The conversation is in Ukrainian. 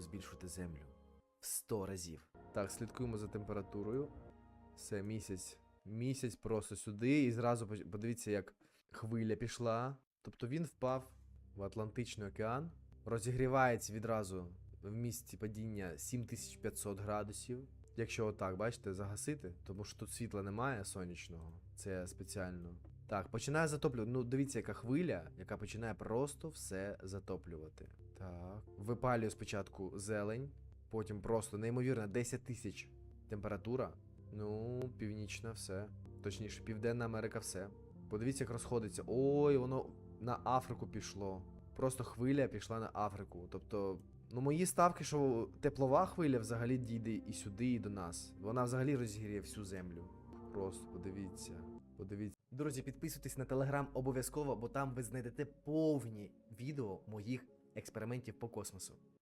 будемо збільшити землю в 100 разів. Так, слідкуємо за температурою. Все, місяць. Місяць просто сюди, і зразу подивіться, як хвиля пішла. Тобто він впав в Атлантичний океан, розігрівається відразу в місці падіння 7500 градусів. Якщо отак, бачите, загасити, тому що тут світла немає сонячного. Це спеціально. Так, починає затоплювати. Ну, дивіться, яка хвиля, яка починає просто все затоплювати. Так. Випалює спочатку зелень, потім просто неймовірно 10 тисяч температура. Ну, північна все. Точніше, Південна Америка все. Подивіться, як розходиться. Ой, воно на Африку пішло. Просто хвиля пішла на Африку. Тобто, ну мої ставки, що теплова хвиля взагалі дійде і сюди, і до нас. Вона взагалі розігріє всю землю. Просто подивіться. Подивіться. Друзі, підписуйтесь на телеграм обов'язково, бо там ви знайдете повні відео моїх експериментів по космосу.